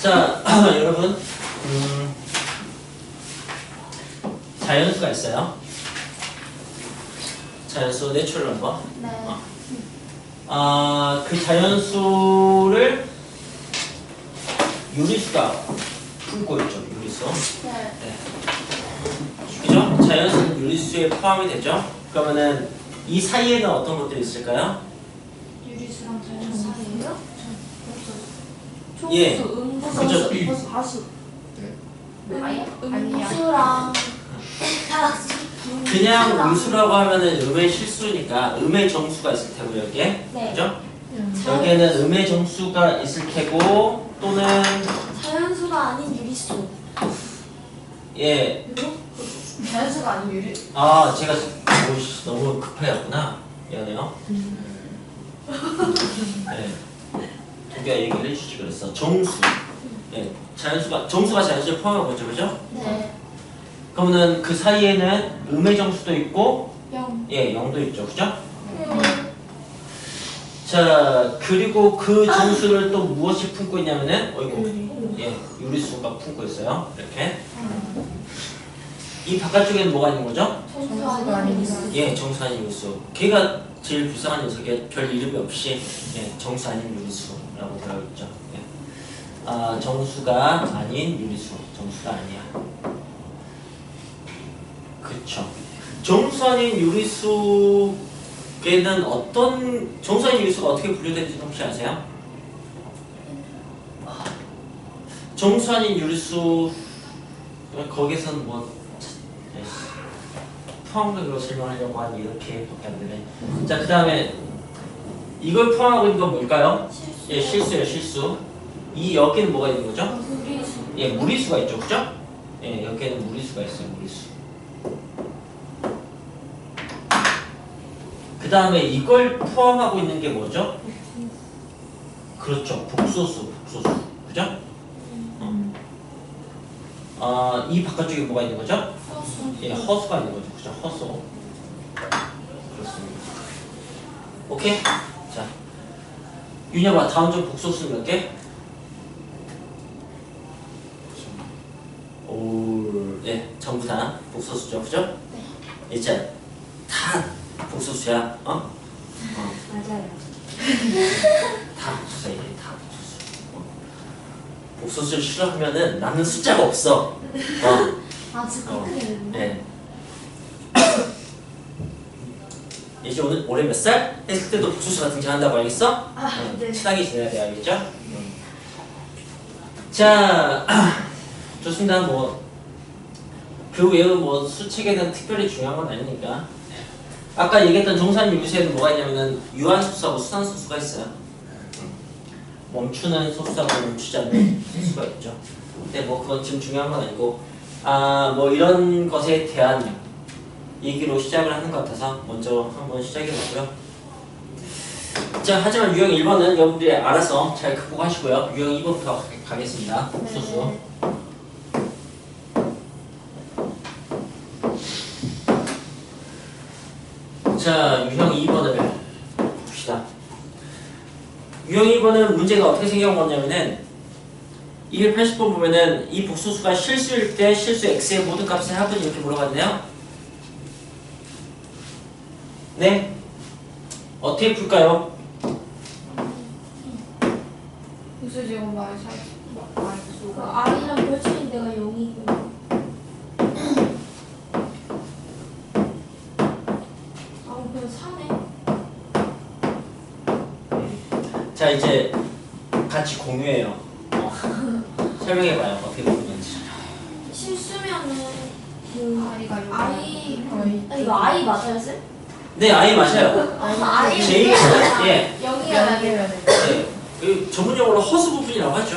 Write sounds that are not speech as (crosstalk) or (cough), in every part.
자, (clears throat) 여러분, 음, 자연수가 있어요. 자연수 내추럴 넘버. 네. 아, 그 자연수를 유리수가 품고 있죠. 유리수. 네. 그죠? 자연수는 유리수에 포함이 되죠. 그러면은 이 사이에는 어떤 것들이 있을까요? 유리수랑 자연수 사이에 요? 예. 총수, 음부수, 그죠? 음부수, 바수. 네. 아니, 아니야. 음수랑 다수. 그냥 음수라고 하면은 음의 실수니까 음의 정수가 있을 테고 여기에. 네. 그죠? 자- 여기에는 음의 정수가 있을 테고 또는 자연수가 아닌 유리수. 예. 자연수가 아닌 유리. 아, 제가 오씨, 너무 급해였구나. 미안해요. 네. 두개가 얘기를 해주지 그랬어. 정수. 예. 자연수가 정수가 자연수를 포함하고 있죠, 그죠? 네. 그러면은 그 사이에는 음의 정수도 있고 영. 예, 영도 있죠, 그죠? 음. 자, 그리고 그 정수를 또 무엇이 품고 있냐면은 어이구. 예, 유리수가 품고 있어요. 이렇게. 이 바깥쪽에는 뭐가 있는 거죠? 정수 아닌 유리수. 예, 정수 아닌 유리수. 걔가 제일 불쌍한 녀석이 별 이름이 없이 예, 정수 아닌 유리수 라고 되어 있죠. 예. 아, 정수가 아닌 유리수. 정수가 아니야. 그쵸. 정수 아닌 유리수에는 어떤 정수 아닌 유리수가 어떻게 분류되는지 혹시 아세요? 정수 아닌 유리수 거기서는 뭐 예. 포함적으로 설명하려고 하니 이렇게밖에 안 되네. 자, 그 다음에 이걸 포함하고 있는 건 뭘까요? 실수. 예, 실수예요, 실수. 이 여기는 뭐가 있는 거죠? 유리수. 예, 무리수가 있죠, 그죠? 예, 여기에는 무리수가 있어요, 무리수. 그 다음에 이걸 포함하고 있는 게 뭐죠? 그렇죠, 복소수, 복소수, 그죠? 어. 아, 이 바깥쪽에 뭐가 있는 거죠? 허수. 예, 허수가 있는 거죠. 그죠? 허수. 그렇습니다. 오케이? 자. 윤여봐, 다음 좀 복소수 몇 개? 오, 예, 전부 다 복소수죠. 그죠? 이제 다 복소수야. 어? 어, 맞아요. 다 복소수야. 이게 다 복소수. 어. 복소수를 싫어하면은 남는 숫자가 없어. 어. 아, 진짜 어. 그렇게 되 이제 오늘 올해 몇 살? 했을 때도 복수수가 등장한다고 알겠어? 아, 응, 네. 친하게 지내야 돼 알겠죠? 응. 자, (clears throat) 좋습니다. 뭐그뭐 수책에는 특별히 중요한 건 아니니까. 아까 얘기했던 정산 유수에는 뭐가 있냐면은 유한 소수하고 수단 소수가 있어요. 응. 멈추는 소수하고 멈추지 않는 소수가 있죠. 근데 뭐 그건 지금 중요한 건 아니고 아 뭐 이런 것에 대한 얘기로 시작을 하는 것 같아서 먼저 한번 시작해 볼고요. 자 하지만 유형 1번은 여러분들이 알아서 잘 극복하시고요. 유형 2번부터 가겠습니다. 소수. 자 유형 2번을 봅시다. 유형 2번은 문제가 어떻게 생겨온 거냐면은 280번 보면은 이 복소수가 실수일 때 실수 x의 모든 값의 합은 이렇게 물어봤네요. 네. 어떻게 풀까요? 무슨 지금 말 사. 그 말수가. R이랑 별칭인 데가 0이고. 아, 그냥 사네. 자 이제 같이 공유해요. 어. (laughs) 설명해봐요. 어떻게 풀는지. 실수면은 그 아이가 요. I 거의. 아, 이거 I 맞아요, 쌤? 네, 아이 맞아요. 아, I J 예. 0이어야 돼. 면하게 예. 그 전문 용어로 허수 부분이라고 하죠.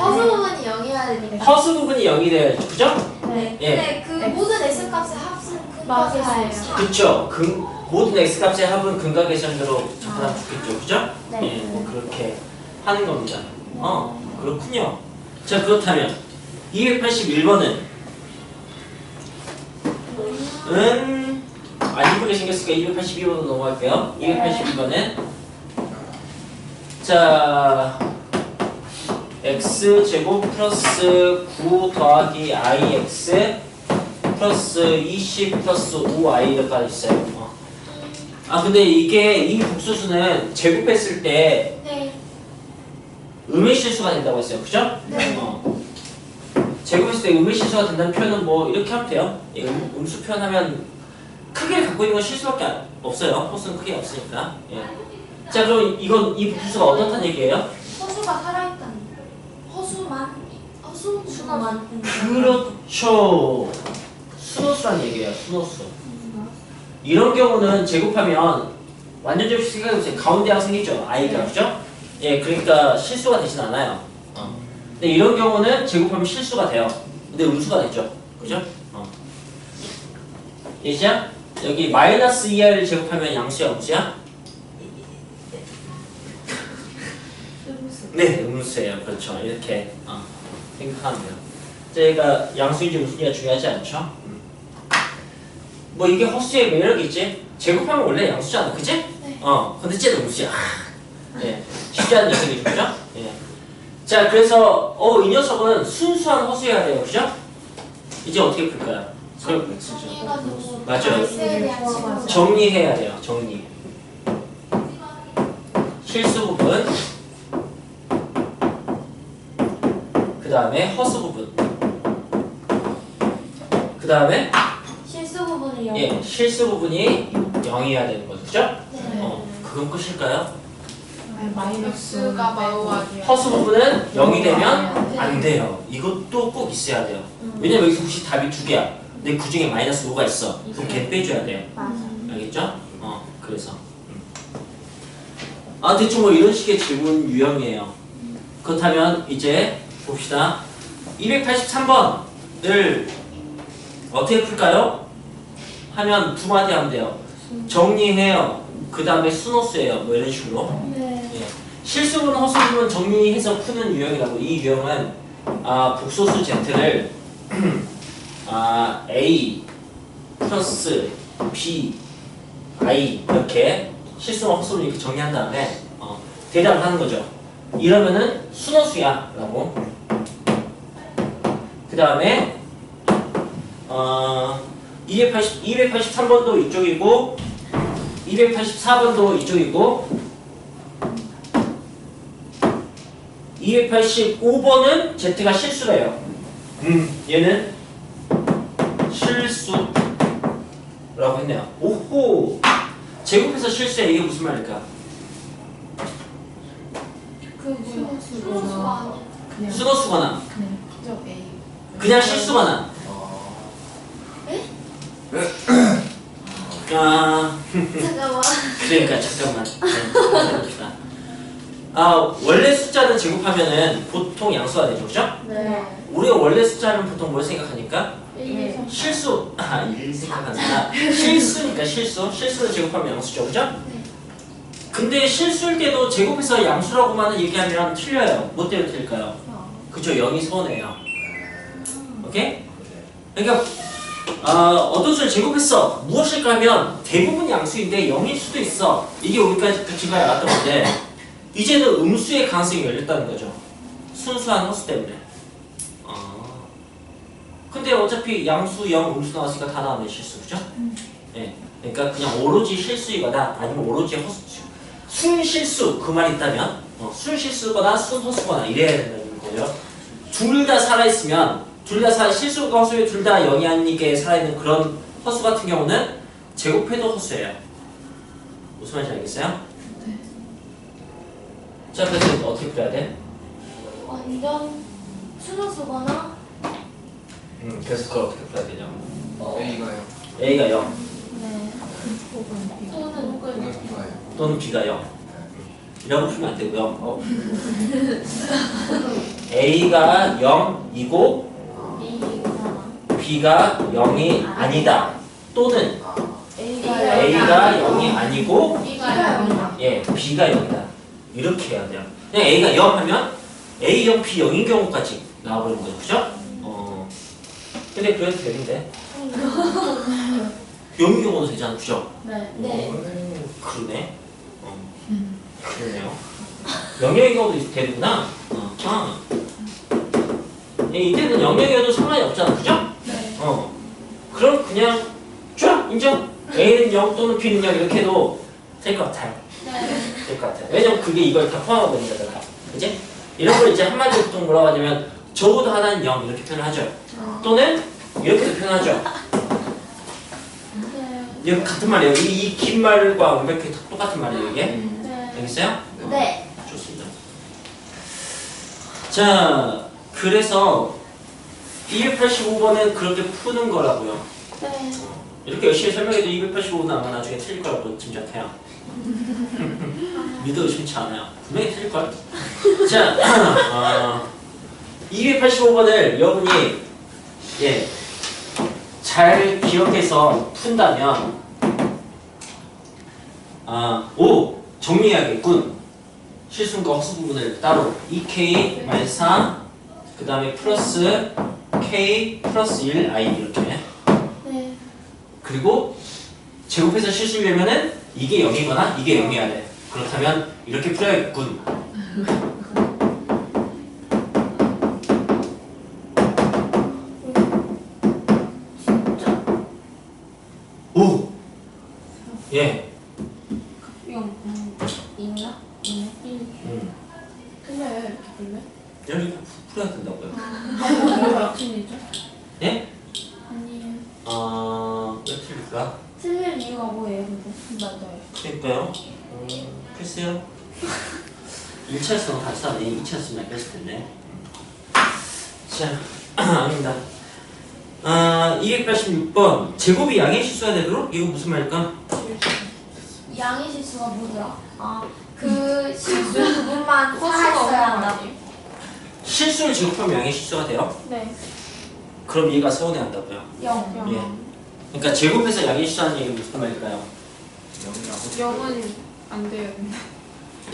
허수 부분이 0이어야 되니까. 허수 부분이 0이 돼요. 그죠? 네. 예. 근데 그 X. 모든 S 값의 합은 큰 맞아요. 값이 4. 그쵸. 근, 모든 x 값의 합은 근각 계산대로 접근하면 좋겠죠. 그죠? 네. 예, 뭐 그렇게 하는 겁니다. 어, 그렇군요. 자, 그렇다면 281번은 은, 아, 이쁘게 생겼으니까 282번으로 넘어갈게요. 282번은 자, x 제곱 플러스 9 더하기 ix 플러스 20 플러스 5i까지 있어요. 어. 아 근데 이게 이 복수수는 제곱했을 때 네. 음의 실수가 된다고 했어요. 그죠? 네. 어. 제곱했을 때 음의 실수가 된다는 표현은 뭐 이렇게 하면 돼요. 예, 음, 음수 표현하면 크기를 갖고 있는 건 실수밖에 안- 없어요. 호수는 크게 없으니까. 예. 자 그럼 이건 이 복수가 어떻다는 얘기예요? 허수가 살아있다는 거. 허수만. 허수 수만. 그렇죠. 순호수란 얘기예요. 순호수. 이런 경우는 제곱하면 완전 접시 생각해보세요. 가운데 항 생기죠. i가 그죠? 예, 그러니까 실수가 되진 않아요. 어. 근데 이런 경우는 제곱하면 실수가 돼요. 근데 음수가 되죠. 그죠? 어. 예시야? 여기 마이너스 2i를 제곱하면 양수야, 음수야? 네, 음수예요. 그렇죠. 이렇게 어, 생각하면 돼요. 저희가 양수인지 음수인지가 중요하지 않죠? 음. 뭐 이게 허수의 매력이지? 제곱하면 원래 양수잖아, 그지? 네. 어, 근데 쟤는 음수야. 예, 쉽지 않은 녀석이죠, 그죠? 예. 자, 그래서 어, 이 녀석은 순수한 허수여야 돼요, 그죠? 이제 어떻게 풀까요? 그럼. 맞아요. 질문. 정리해야 돼요, 정리. 실수 부분. 그 다음에 허수 부분. 그 다음에 실수 부분을 영. 예, 실수 부분이 0이어야 되는 거죠, 그죠? 네. 어, 그건 끝일까요? X가 마우하기. 허수 부분은 0이 되면 안 돼요. 이것도 꼭 있어야 돼요. 왜냐면 여기서 혹시 답이 두 개야. 근데 그 중에 마이너스 5가 있어. 그럼 걔 빼줘야 돼요. 맞아. 알겠죠? 어, 그래서. 음. 아, 대충 뭐 이런 식의 질문 유형이에요. 그렇다면 이제 봅시다. 283번을 어떻게 풀까요? 하면 두 마디 하면 돼요. 정리해요. 그 다음에 순호수예요. 뭐 이런 식으로. 네. 예. 실수분 허수분 정리해서 푸는 유형이라고 이 유형은 아, 복소수 Z를 (clears throat) 아, A 플러스 B I 이렇게 실수와 허수를 이렇게 정리한 다음에 어, 대답을 하는 거죠. 이러면은 순호수야 라고 그 다음에 어, 280, 283번도 이쪽이고 284번도 이쪽이고 285번은 Z가 실수래요. 음, 얘는 실수라고 했네요. 오호! 제곱해서 실수해 이게 무슨 말일까? 그 뭐야? 아니야. 그냥 순호수거나 그냥 저 A. 그냥 실수거나 아 잠깐만. 그러니까 잠깐만. 아 원래 숫자는 제곱하면은 보통 양수가 되죠, 그죠? 네. 우리가 원래 숫자는 보통 뭘 생각하니까 실수. 아일 생각한다 실수니까 실수. 실수를 제곱하면 양수죠 그죠? 네. 근데 실수일 때도 제곱해서 양수라고만 얘기하면 틀려요. 뭐 때문에 틀릴까요? 그죠 0이 선해요. 오케이? 그러니까 어, 어떤 수를 제곱했어? 무엇일까 하면 대부분 양수인데 0일 수도 있어. 이게 우리까지 지금까지 알았던 건데 이제는 음수의 가능성이 열렸다는 거죠. 순수한 허수 때문에. 어. 근데 어차피 양수, 영, 음수 나왔으니까 다 나왔네 실수 그죠? 예. 그러니까 그냥 오로지 실수이거나 아니면 오로지 허수 순실수 그 말이 있다면 어, 순실수거나 순허수거나 이래야 된다는 거예요. 둘 다 살아있으면 둘 다 살아 실수가 허수에 둘 다 영이 아니게 살아있는 그런 허수 같은 경우는 제곱해도 허수예요. 무슨 말인지 알겠어요? 자 그래서 어떻게 풀어야 돼? 완전 순호수거나 음, 그래서 그걸 어떻게 풀어야 되냐고. A가요. A가 0 네. 또는 또는 B가요. 또는 B가 0 이라고 풀면 안 되고요. 어. A가 0이고 A가 B가 0이 아니다. 또는 A가 A가 0이 아니고. 예, B가 0이다. 이렇게 해야 돼요. 그냥 A가 0 하면 A 0, B 0인 경우까지 나와버리는 거죠. 그죠? 어. 근데 그래도 되는데. 0인 경우도 되잖아. 그죠? 네. 네. 오, 그러네. 어. 그러네요. 영역인 경우도 되는구나. 어. 아. 예, 이때는 영역이어도 상관이 없잖아, 그죠? 네. 어. 그럼 그냥 쫙 인정. A는 0 또는 B는 0 이렇게 해도 될 것 같아요. 네. 될 것 같아요. 왜냐면 그게 이걸 다 포함하고 있는 거잖아. 그지? 이런 걸 이제 한마디로 보통 뭐라고 하냐면 적어도 하나는 0 이렇게 표현을 하죠. 또는 이렇게도 표현하죠. 네. 이거 같은 말이에요. 이, 이긴 말과 완벽히 똑같은 말이에요, 이게. 네. 알겠어요? 네. 좋습니다. 자, 그래서 285번은 그렇게 푸는 거라고요. 네. 이렇게 열심히 설명해도 285는 아마 나중에 틀릴 거라고 짐작해요. 믿어 의심치 않아요. 분명히 틀릴 걸? 자, (clears throat) 어, 285번을 여러분이 예, 잘 기억해서 푼다면 아, 오! 정리해야겠군. 실수과 허수 부분을 따로 2k 마이너스 4, 그 다음에 플러스 k 플러스 1 i 이렇게 네. 그리고 제곱해서 실수를 내면은 이게 0이거나 이게 0이어야 돼. 그렇다면 이렇게 풀어야겠군. (laughs) 진짜. 오! 예. 영. 음. 있나? 있네. 음. 틀려요 이렇게 보면? 여기 풀어야 된다고요. 몇 층이죠? 예? 아니에요. 어, 왜 틀릴까? 틀릴 이유가 뭐예요, 근데? 맞아요. 그러니까요. 음, 글쎄요. 1차에서는 같이 하네. 2차에서는 뺐을 텐데. 자, (clears throat) 아닙니다. 아, 286번. 제곱이 양의 실수가 되도록? 이거 무슨 말일까? 양의 실수가 뭐더라? 아, 그 실수 부분만. (laughs) 아니에요? 실수를 제곱하면 양의 실수가 돼요? 네. 그럼 얘가 서운해한다고요. 영. 영. 예. 그러니까 제곱해서 양의 실수하는 얘기는 무슨 말일까요? 영은 안 돼요.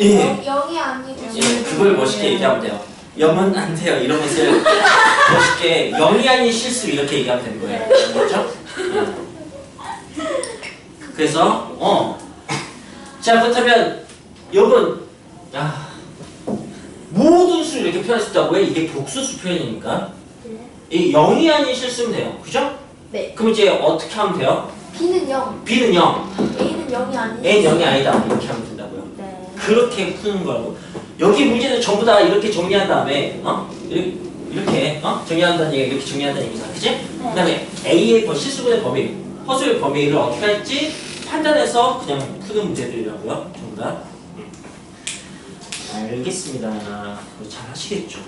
예. 영, 영이 아니고 예, 그걸 멋있게 얘기하면 돼요. 0은 안 돼요. 이런 것을 (laughs) 멋있게 0이 아닌 실수 이렇게 얘기하면 되는 거예요. 그렇죠? 예. 그래서 어. 자 그렇다면 여러분 야 모든 수 이렇게 수 있다고 해 이게 복수수 표현이니까 네. 이 0이 아닌 실수면 돼요. 그죠? 네. 그럼 이제 어떻게 하면 돼요? B는 0, B는 0, A는 0이 아니에요. A는 0이 아니다. 이렇게 하면 된다고요. 네. 그렇게 푸는 거라고. 여기 문제는 전부 다 이렇게 정리한 다음에 어? 이렇게, 이렇게 어? 정리한다는 얘기 이렇게 정리한다는 얘기잖아. 그치? 그다음에 A의 뭐 실수분의 범위, 허수의 범위를 어떻게 할지 판단해서 그냥 푸는 문제들이라고요. 음. 알겠습니다. 잘 하시겠죠.